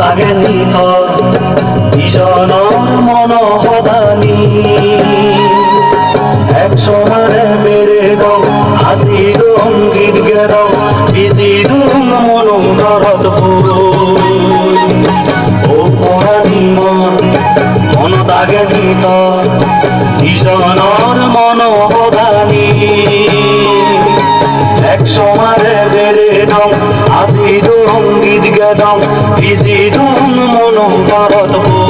লাগে নিতর ভীষণ মন পদানি এক সমারে মেরে দাও আজি রঙ্গিত গেরাও বিজি দুম মন ধরত ও পরানি মন মন দাগে নিতর ভীষণর মন পদানি এক সমারে মেরে দাও আজি রঙ্গিত গেরাও মনো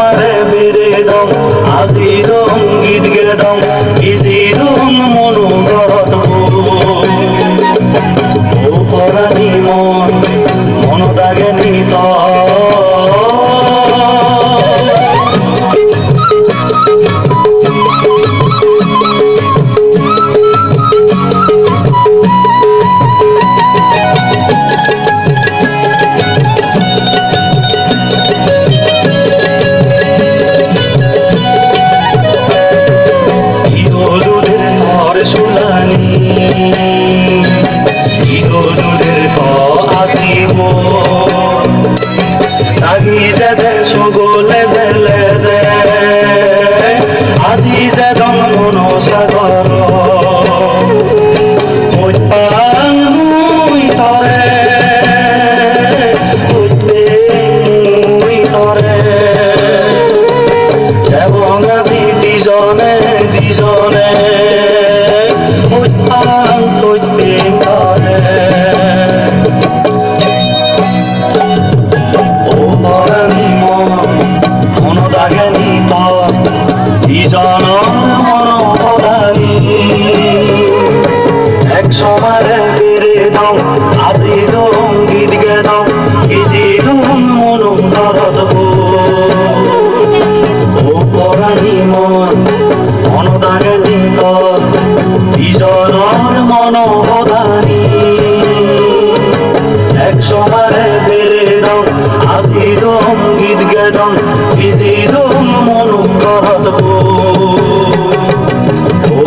সমারে বেড়ে দম আজি রঙ্গিত গেদম ঘর ইজনের মন অবদানী এক সমারে বেড়ে দাও আসি দম গীত গেদম বিজি দম মন করত ও